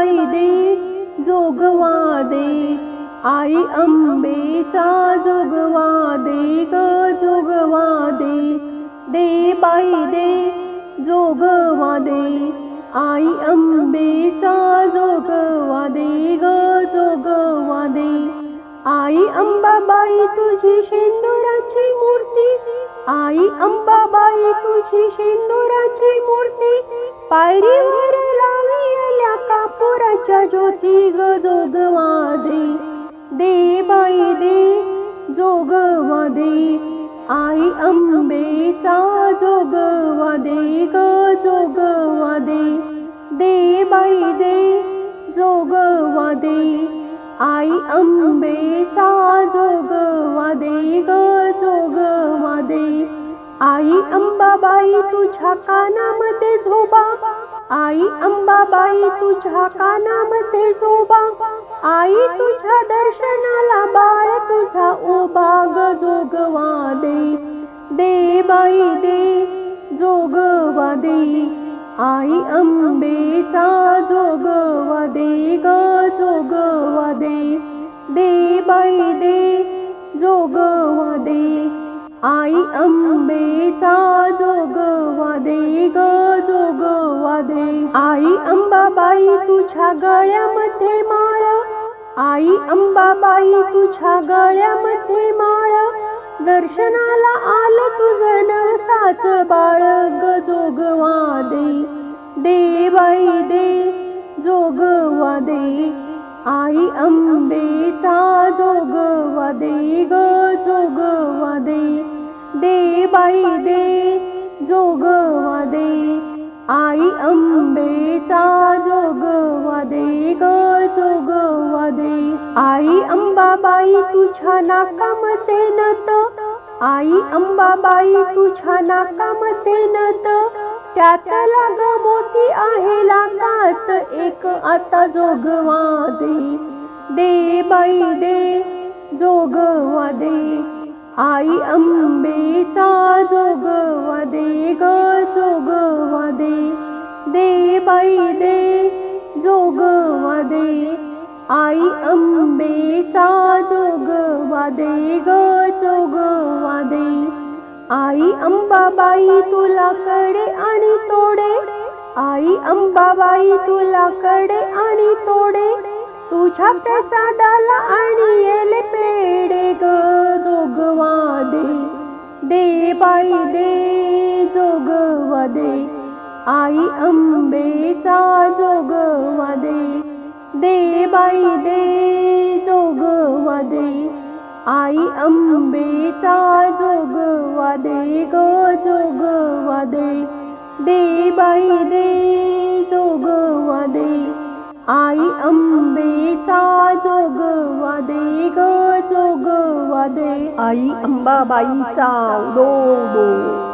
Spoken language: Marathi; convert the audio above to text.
बाई दे जोगवा दे आई अंबेचा जोगवा दे ग जोगवा दे दे बाई दे जोगवा दे आई अंबेचा जोगवा दे ग जोगवा दे आई अंबाबाई तुझी शेंदुराची मूर्ती. आई अंबाबाई तुझी शेंदुराची मूर्ती. पायरीवर कापुराच्या ज्योती ग जोगवादे दे बाई दे जोगवादे आई अंबेचा जोगवादे ग जोगवादे दे बाई दे जोगवादे आई अंबेचा जोगवादे ग जोगवादे आई अंबाबाई तुझ्या कानामध्ये झोबा. आई अंबाबाई तुझ्या कानामध्ये झोबा. आई तुझ्या दर्शनाला बाळ तुझा ओबा ग जोगवा दे दे बाई दे. जोगवा दे आई अंबेचा जोगवा दे ग जोगवा दे दे बाई दे. जोगवा आई अंबेचा जोगवा दे ग जोगवा दे आई अंबाबाई तुझ्या गळ्यामध्ये माळ. आई अंबाबाई तुझ्या गळ्यामध्ये माळ. दर्शनाला आलं तुझं नवसाच बाळ. ग जोगवा दे देवाई दे. जोगवा दे आई अंबेचा जोगवा दे ग जोगवा दे दे बाई दे जोगवा दे. आई अंबेचा जोगवा दे ग जोगवा दे. आई अंबाबाई तुझ्या नाकामध्ये नत. आई अंबाबाई तुझ्या नाकामध्ये नत. त्यात लाग मोती आहे लागात एक आता जोगवा दे. दे बाई दे जोगवा दे. आई अंबेचा जोगवा दे ग जोगवा दे दे बाई दे जोगवा दे आई अंबेचा जोगवा दे ग जोगवा दे आई अंबाबाई तुला कडे आणि तोडे. आई अंबाबाई तुला कडे आणि तोडे. तुझ्या प्रसादाला आणि येले पेड. दे आई अंबेचा जोगवा दे दे बाई दे जोगवा दे आई अंबेचा जोगवा दे ग जोगवा दे दे बाई दे जोगवा दे आई अंबेचा जोगवा दे ग जोगवा दे आई अंबाबाईचा दो दो.